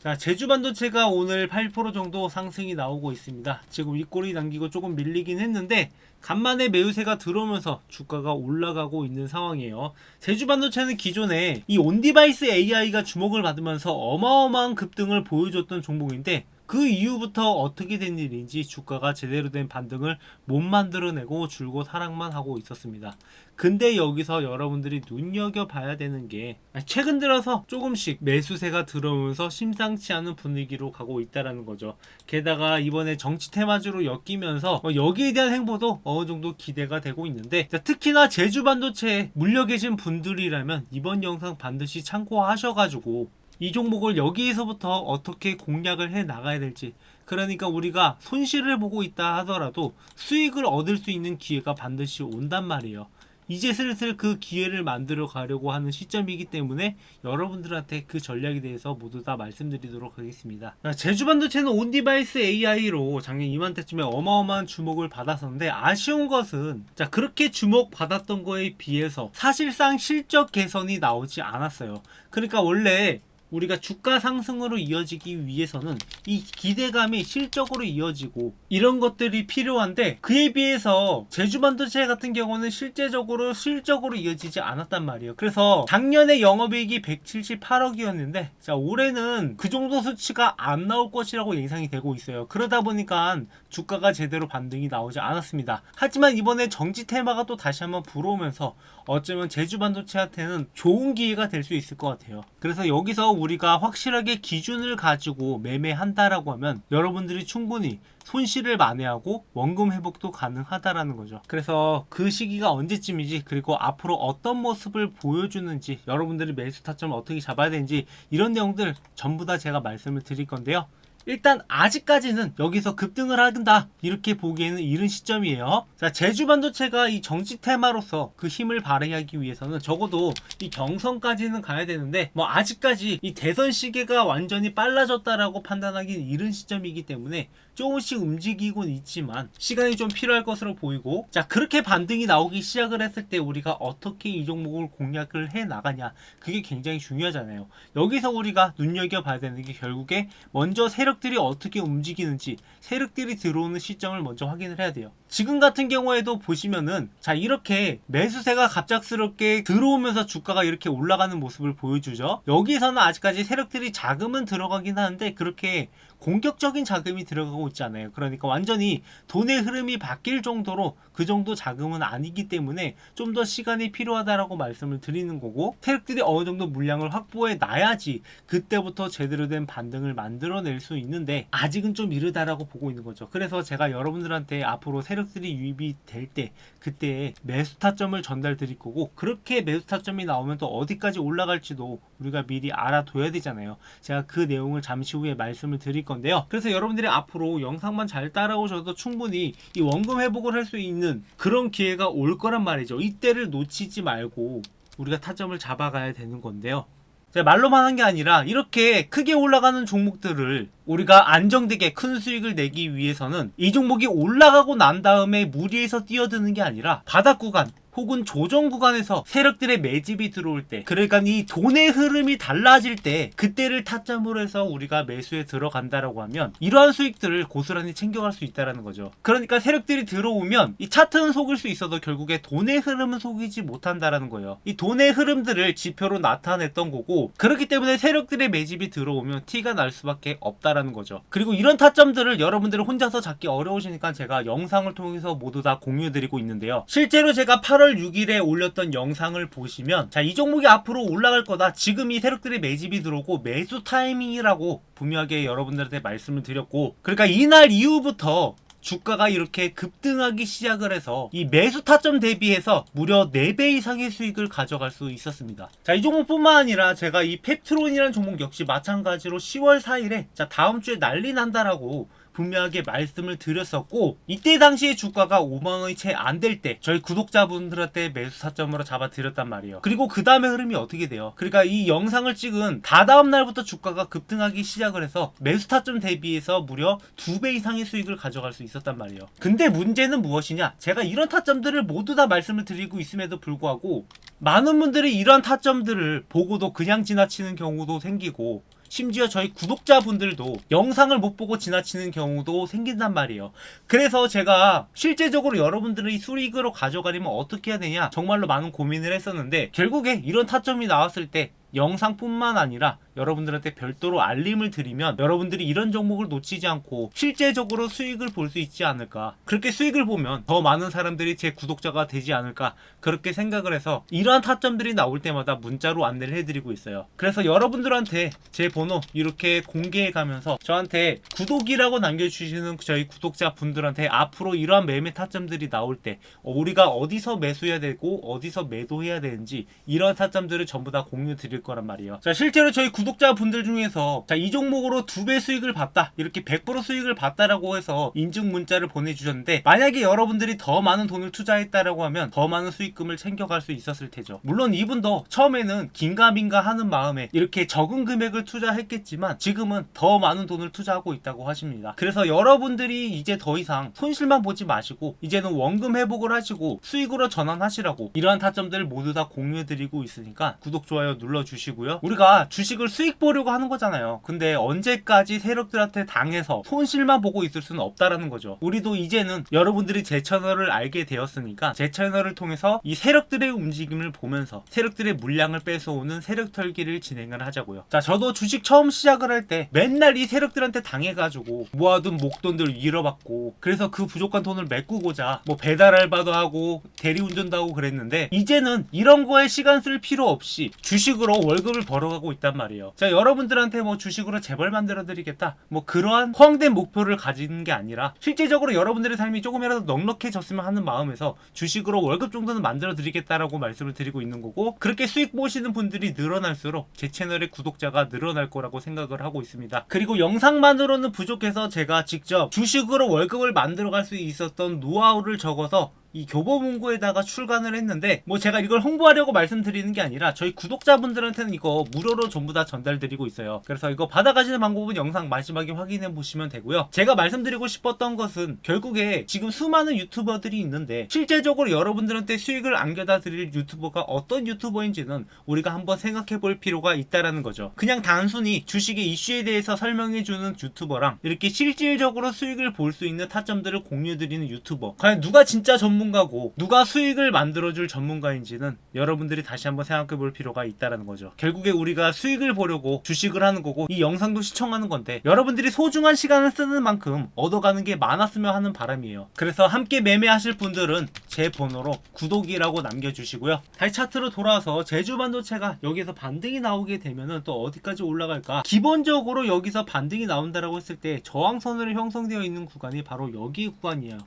자, 제주 반도체가 오늘 8% 정도 상승이 나오고 있습니다. 지금 윗골이 남기고 조금 밀리긴 했는데 간만에 매우세가 들어오면서 주가가 올라가고 있는 상황이에요. 제주 반도체는 기존에 이 온디바이스 AI가 주목을 받으면서 어마어마한 급등을 보여줬던 종목인데 그 이후부터 어떻게 된 일인지 주가가 제대로 된 반등을 못 만들어내고 줄곧 하락만 하고 있었습니다. 근데 여기서 여러분들이 눈여겨봐야 되는 게 최근 들어서 조금씩 매수세가 들어오면서 심상치 않은 분위기로 가고 있다라는 거죠. 게다가 이번에 정치 테마주로 엮이면서 뭐 여기에 대한 행보도 어느 정도 기대가 되고 있는데 자, 특히나 제주 반도체에 물려 계신 분들이라면 이번 영상 반드시 참고하셔가지고 이 종목을 여기에서부터 어떻게 공략을 해 나가야 될지 그러니까 우리가 손실을 보고 있다 하더라도 수익을 얻을 수 있는 기회가 반드시 온단 말이에요. 이제 슬슬 그 기회를 만들어 가려고 하는 시점이기 때문에 여러분들한테 그 전략에 대해서 모두 다 말씀드리도록 하겠습니다. 자, 제주반도체는 온디바이스 AI로 작년 이맘때쯤에 어마어마한 주목을 받았었는데 아쉬운 것은 자 그렇게 주목받았던 거에 비해서 사실상 실적 개선이 나오지 않았어요. 그러니까 원래 우리가 주가 상승으로 이어지기 위해서는 이 기대감이 실적으로 이어지고 이런 것들이 필요한데 그에 비해서 제주반도체 같은 경우는 실제적으로 실적으로 이어지지 않았단 말이에요. 그래서 작년에 영업이익이 178억이었는데 자 올해는 그 정도 수치가 안 나올 것이라고 예상이 되고 있어요. 그러다 보니까 주가가 제대로 반등이 나오지 않았습니다. 하지만 이번에 정지 테마가 또 다시 한번 불어오면서 어쩌면 제주반도체한테는 좋은 기회가 될 수 있을 것 같아요. 그래서 여기서 우리가 확실하게 기준을 가지고 매매한다라고 하면 여러분들이 충분히 손실을 만회하고 원금 회복도 가능하다라는 거죠. 그래서 그 시기가 언제쯤이지 그리고 앞으로 어떤 모습을 보여주는지 여러분들이 매수 타점을 어떻게 잡아야 되는지 이런 내용들 전부 다 제가 말씀을 드릴 건데요. 일단 아직까지는 여기서 급등을 한다 이렇게 보기에는 이른 시점이에요. 자 제주 반도체가 이 정치 테마로서 그 힘을 발휘하기 위해서는 적어도 이 경선까지는 가야 되는데 뭐 아직까지 이 대선 시계가 완전히 빨라졌다라고 판단하기는 이른 시점이기 때문에 조금씩 움직이곤 있지만 시간이 좀 필요할 것으로 보이고 자 그렇게 반등이 나오기 시작을 했을 때 우리가 어떻게 이 종목을 공략을 해 나가냐 그게 굉장히 중요하잖아요. 여기서 우리가 눈여겨 봐야 되는 게 결국에 먼저 세력들이 어떻게 움직이는지 세력들이 들어오는 시점을 먼저 확인을 해야 돼요. 지금 같은 경우에도 보시면은 자 이렇게 매수세가 갑작스럽게 들어오면서 주가가 이렇게 올라가는 모습을 보여주죠. 여기서는 아직까지 세력들이 자금은 들어가긴 하는데 그렇게 공격적인 자금이 들어가고 않아요. 그러니까 완전히 돈의 흐름이 바뀔 정도로 그 정도 자금은 아니기 때문에 좀 더 시간이 필요하다라고 말씀을 드리는 거고 세력들이 어느 정도 물량을 확보해 놔야지 그때부터 제대로 된 반등을 만들어낼 수 있는데 아직은 좀 이르다라고 보고 있는 거죠. 그래서 제가 여러분들한테 앞으로 세력들이 유입이 될 때 그때 매수 타점을 전달 드릴 거고 그렇게 매수 타점이 나오면 또 어디까지 올라갈지도 우리가 미리 알아둬야 되잖아요. 제가 그 내용을 잠시 후에 말씀을 드릴 건데요. 그래서 여러분들이 앞으로 영상만 잘 따라오셔도 충분히 이 원금 회복을 할 수 있는 그런 기회가 올 거란 말이죠. 이때를 놓치지 말고 우리가 타점을 잡아가야 되는 건데요. 제가 말로만 한 게 아니라 이렇게 크게 올라가는 종목들을 우리가 안정되게 큰 수익을 내기 위해서는 이 종목이 올라가고 난 다음에 무리해서 뛰어드는 게 아니라 바닥 구간 혹은 조정 구간에서 세력들의 매집이 들어올 때 그러니까 이 돈의 흐름이 달라질 때 그때를 타점으로 해서 우리가 매수에 들어간다라고 하면 이러한 수익들을 고스란히 챙겨갈 수 있다라는 거죠. 그러니까 세력들이 들어오면 이 차트는 속일 수 있어도 결국에 돈의 흐름은 속이지 못한다라는 거예요. 이 돈의 흐름들을 지표로 나타냈던 거고 그렇기 때문에 세력들의 매집이 들어오면 티가 날 수밖에 없다라는 거죠. 그리고 이런 타점들을 여러분들이 혼자서 잡기 어려우시니까 제가 영상을 통해서 모두 다 공유드리고 있는데요. 실제로 제가 8월 6일에 올렸던 영상을 보시면 자 이 종목이 앞으로 올라갈 거다 지금 이 세력들의 매집이 들어오고 매수 타이밍이라고 분명하게 여러분들한테 말씀을 드렸고 그러니까 이날 이후부터 주가가 이렇게 급등하기 시작을 해서 이 매수 타점 대비해서 무려 4배 이상의 수익을 가져갈 수 있었습니다. 자, 이 종목뿐만 아니라 제가 이 펩트론이라는 종목 역시 마찬가지로 10월 4일에 자, 다음 주에 난리 난다라고 분명하게 말씀을 드렸었고 이때 당시에 주가가 5만원이 채 안 될 때 저희 구독자분들한테 매수 타점으로 잡아드렸단 말이에요. 그리고 그 다음에 흐름이 어떻게 돼요? 그러니까 이 영상을 찍은 다다음 날부터 주가가 급등하기 시작을 해서 매수 타점 대비해서 무려 2배 이상의 수익을 가져갈 수 있었단 말이에요. 근데 문제는 무엇이냐? 제가 이런 타점들을 모두 다 말씀을 드리고 있음에도 불구하고 많은 분들이 이런 타점들을 보고도 그냥 지나치는 경우도 생기고 심지어 저희 구독자분들도 영상을 못 보고 지나치는 경우도 생긴단 말이에요. 그래서 제가 실제적으로 여러분들이 수익으로 가져가려면 어떻게 해야 되냐 정말로 많은 고민을 했었는데 결국에 이런 타점이 나왔을 때 영상뿐만 아니라 여러분들한테 별도로 알림을 드리면 여러분들이 이런 종목을 놓치지 않고 실제적으로 수익을 볼 수 있지 않을까 그렇게 수익을 보면 더 많은 사람들이 제 구독자가 되지 않을까 그렇게 생각을 해서 이러한 타점들이 나올 때마다 문자로 안내를 해드리고 있어요 그래서 여러분들한테 제 번호 이렇게 공개해 가면서 저한테 구독이라고 남겨주시는 저희 구독자 분들한테 앞으로 이러한 매매 타점들이 나올 때 어, 우리가 어디서 매수해야 되고 어디서 매도해야 되는지 이런 타점들을 전부 다 공유 드릴 거란 말이에요. 자 실제로 저희 구독 자분들 중에서 자 이 종목으로 두 배 수익을 봤다 이렇게 100% 수익을 봤다라고 해서 인증 문자를 보내주셨는데 만약에 여러분들이 더 많은 돈을 투자했다라고 하면 더 많은 수익금을 챙겨갈 수 있었을 테죠. 물론 이분도 처음에는 긴가민가 하는 마음에 이렇게 적은 금액을 투자했겠지만 지금은 더 많은 돈을 투자하고 있다고 하십니다. 그래서 여러분들이 이제 더 이상 손실만 보지 마시고 이제는 원금 회복을 하시고 수익으로 전환하시라고 이러한 타점들 모두 다 공유해드리고 있으니까 구독 좋아요 눌러주시고요. 우리가 주식을 수익 보려고 하는 거잖아요. 근데 언제까지 세력들한테 당해서 손실만 보고 있을 수는 없다라는 거죠. 우리도 이제는 여러분들이 제 채널을 알게 되었으니까 제 채널을 통해서 이 세력들의 움직임을 보면서 세력들의 물량을 뺏어오는 세력 털기를 진행을 하자고요. 자, 저도 주식 처음 시작을 할 때 맨날 이 세력들한테 당해가지고 모아둔 목돈들 잃어받고 그래서 그 부족한 돈을 메꾸고자 뭐 배달 알바도 하고 대리운전도 하고 그랬는데 이제는 이런 거에 시간 쓸 필요 없이 주식으로 월급을 벌어가고 있단 말이에요. 자, 여러분들한테 뭐 주식으로 재벌 만들어 드리겠다. 뭐 그러한 허황된 목표를 가지는 게 아니라 실제적으로 여러분들의 삶이 조금이라도 넉넉해졌으면 하는 마음에서 주식으로 월급 정도는 만들어 드리겠다라고 말씀을 드리고 있는 거고 그렇게 수익 보시는 분들이 늘어날수록 제 채널의 구독자가 늘어날 거라고 생각을 하고 있습니다. 그리고 영상만으로는 부족해서 제가 직접 주식으로 월급을 만들어 갈 수 있었던 노하우를 적어서 이 교보문고에다가 출간을 했는데 뭐 제가 이걸 홍보하려고 말씀드리는 게 아니라 저희 구독자분들한테는 이거 무료로 전부 다 전달드리고 있어요. 그래서 이거 받아가시는 방법은 영상 마지막에 확인해 보시면 되고요. 제가 말씀드리고 싶었던 것은 결국에 지금 수많은 유튜버들이 있는데 실제적으로 여러분들한테 수익을 안겨다 드릴 유튜버가 어떤 유튜버인지는 우리가 한번 생각해 볼 필요가 있다라는 거죠. 그냥 단순히 주식의 이슈에 대해서 설명해 주는 유튜버랑 이렇게 실질적으로 수익을 볼 수 있는 타점들을 공유 드리는 유튜버 과연 누가 진짜 전문 가고 누가 수익을 만들어줄 전문가인지는 여러분들이 다시 한번 생각해 볼 필요가 있다라는 거죠. 결국에 우리가 수익을 보려고 주식을 하는 거고 이 영상도 시청하는 건데 여러분들이 소중한 시간을 쓰는 만큼 얻어가는 게 많았으면 하는 바람이에요. 그래서 함께 매매하실 분들은 제 번호로 구독이라고 남겨주시고요. 다시 차트로 돌아와서 제주 반도체가 여기서 반등이 나오게 되면은 또 어디까지 올라갈까? 기본적으로 여기서 반등이 나온다라고 했을 때 저항선으로 형성되어 있는 구간이 바로 여기 구간이에요.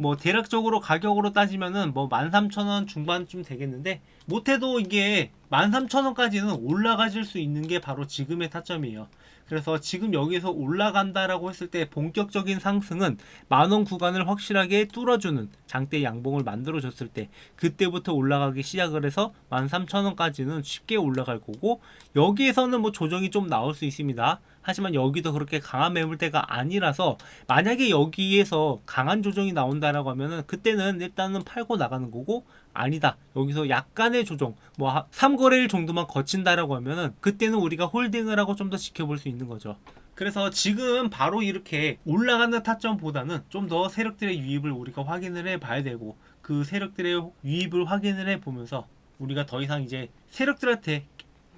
뭐 대략적으로 가격으로 따지면은 뭐 13,000원 중반쯤 되겠는데 못해도 이게 13,000원까지는 올라가질 수 있는 게 바로 지금의 타점이에요. 그래서 지금 여기서 올라간다라고 했을 때 본격적인 상승은 만원 구간을 확실하게 뚫어주는 장대 양봉을 만들어줬을 때 그때부터 올라가기 시작을 해서 13,000원까지는 쉽게 올라갈 거고 여기에서는 뭐 조정이 좀 나올 수 있습니다. 하지만 여기도 그렇게 강한 매물대가 아니라서 만약에 여기에서 강한 조정이 나온다라고 하면은 그때는 일단은 팔고 나가는 거고 아니다 여기서 약간의 조정 뭐 3거래일 정도만 거친다라고 하면은 그때는 우리가 홀딩을 하고 좀 더 지켜볼 수 있는 거죠. 그래서 지금 바로 이렇게 올라가는 타점보다는 좀 더 세력들의 유입을 우리가 확인을 해 봐야 되고 그 세력들의 유입을 확인을 해 보면서 우리가 더 이상 이제 세력들한테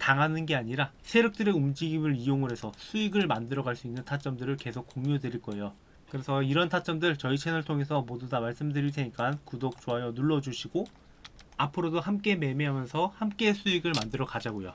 당하는 게 아니라 세력들의 움직임을 이용을 해서 수익을 만들어 갈 수 있는 타점들을 계속 공유해 드릴 거예요. 그래서 이런 타점들 저희 채널 통해서 모두 다 말씀드릴 테니까 구독, 좋아요 눌러주시고 앞으로도 함께 매매하면서 함께 수익을 만들어 가자고요.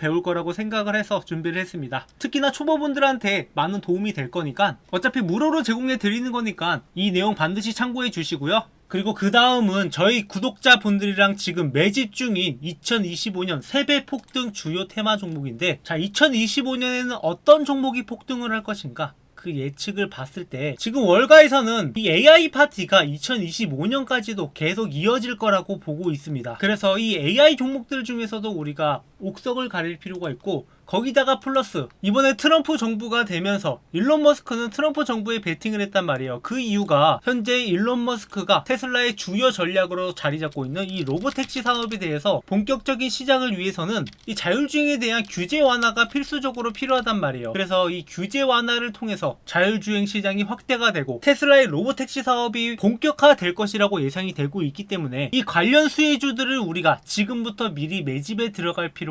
배울 거라고 생각을 해서 준비를 했습니다. 특히나 초보분들한테 많은 도움이 될 거니까 어차피 무료로 제공해 드리는 거니까 이 내용 반드시 참고해 주시고요. 그리고 그 다음은 저희 구독자분들이랑 지금 매집 중인 2025년 세배 폭등 주요 테마 종목인데 자 2025년에는 어떤 종목이 폭등을 할 것인가 그 예측을 봤을 때 지금 월가에서는 이 AI 파티가 2025년까지도 계속 이어질 거라고 보고 있습니다. 그래서 이 AI 종목들 중에서도 우리가 옥석을 가릴 필요가 있고 거기다가 플러스 이번에 트럼프 정부가 되면서 일론 머스크는 트럼프 정부에 베팅을 했단 말이에요. 그 이유가 현재 일론 머스크가 테슬라의 주요 전략으로 자리 잡고 있는 이 로보택시 사업에 대해서 본격적인 시작을 위해서는 이 자율주행에 대한 규제 완화가 필수적으로 필요하단 말이에요. 그래서 이 규제 완화를 통해서 자율주행 시장이 확대가 되고 테슬라의 로보택시 사업이 본격화될 것이라고 예상이 되고 있기 때문에 이 관련 수혜주들을 우리가 지금부터 미리 매집에 들어갈 필요